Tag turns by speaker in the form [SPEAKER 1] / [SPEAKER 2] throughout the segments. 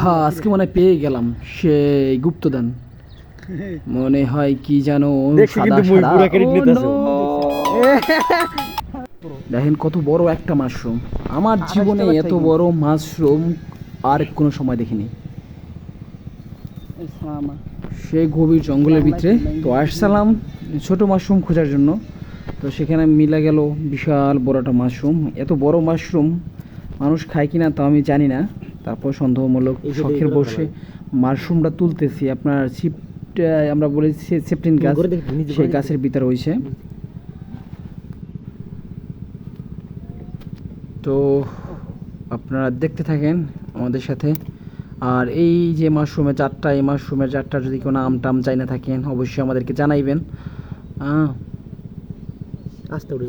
[SPEAKER 1] হ্যাঁ আজকে মনে পেয়ে গেলাম। সেই গুপ্তদান মনে হয় কি no! দেখেন কত বড় একটা মাশরুম। আমার জীবনে এত বড় মাশরুম আর কোনো সময় দেখিনি। সেই গভীর জঙ্গলের ভিতরে। তো আসসালাম ছোট মাশরুম খোঁজার জন্য। তো সেখানে মিলা গেল বিশাল বড় একটা মাশরুম। এত বড় মাশরুম মানুষ খায় কিনা তা আমি জানি না। তারপর সন্দেহমূলক শখের বসে মাশরুমটা তুলতেছি। আপনার ছিপ আমরা বলি সেপটিন গাছ সেই গাছের ভিতরে হয়েছে তো আপনারা দেখতে থাকেন আমাদের সাথে। আর এই যে মাশরুমের চারটা এই মাশরুমের চারটা যদি কোনো আম টাম চাই না থাকেন অবশ্যই আমাদেরকে জানাইবেন। আহ,
[SPEAKER 2] আস্তে উঠে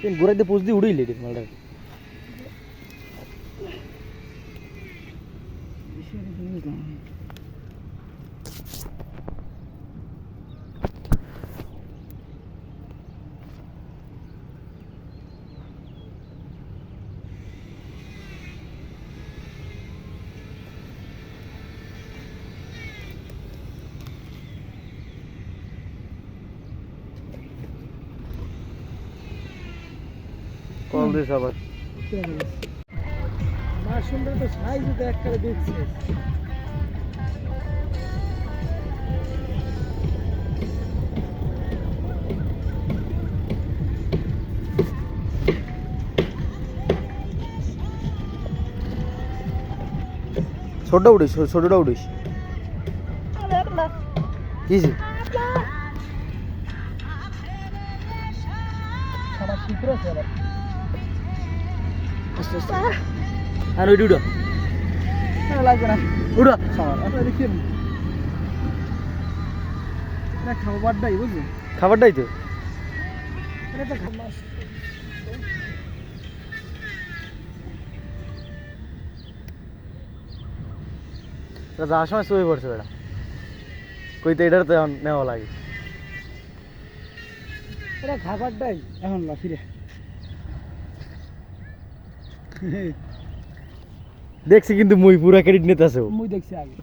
[SPEAKER 2] ধুল গোড়াতে পোষ দিয়ে উড়েইলে রে মালটা। কল দিস আবার।
[SPEAKER 1] মাশরুমটা তো সাইজ দেখ করে দেখছে
[SPEAKER 2] ছোটটা উঠিস ছোটটা?
[SPEAKER 1] আমার আছে আবার।
[SPEAKER 2] আস্তে আস্তে। আর ওইটা উঠা।
[SPEAKER 1] হ্যাঁ, লাগবে না।
[SPEAKER 2] উঠা।
[SPEAKER 1] খাবারটাই বুঝলি?
[SPEAKER 2] খাবারটাই তো। যাওয়ার সময় শুয়ে পড়ছে বেটা। কইতে এটার তো এখন নেওয়া লাগে।
[SPEAKER 1] এটা খাবারটাই। এখন লা ফিরে।
[SPEAKER 2] দেখছি কিন্তু মুই পুরা ক্রেডিট নিতে আছে।
[SPEAKER 1] মুই দেখছি আগে।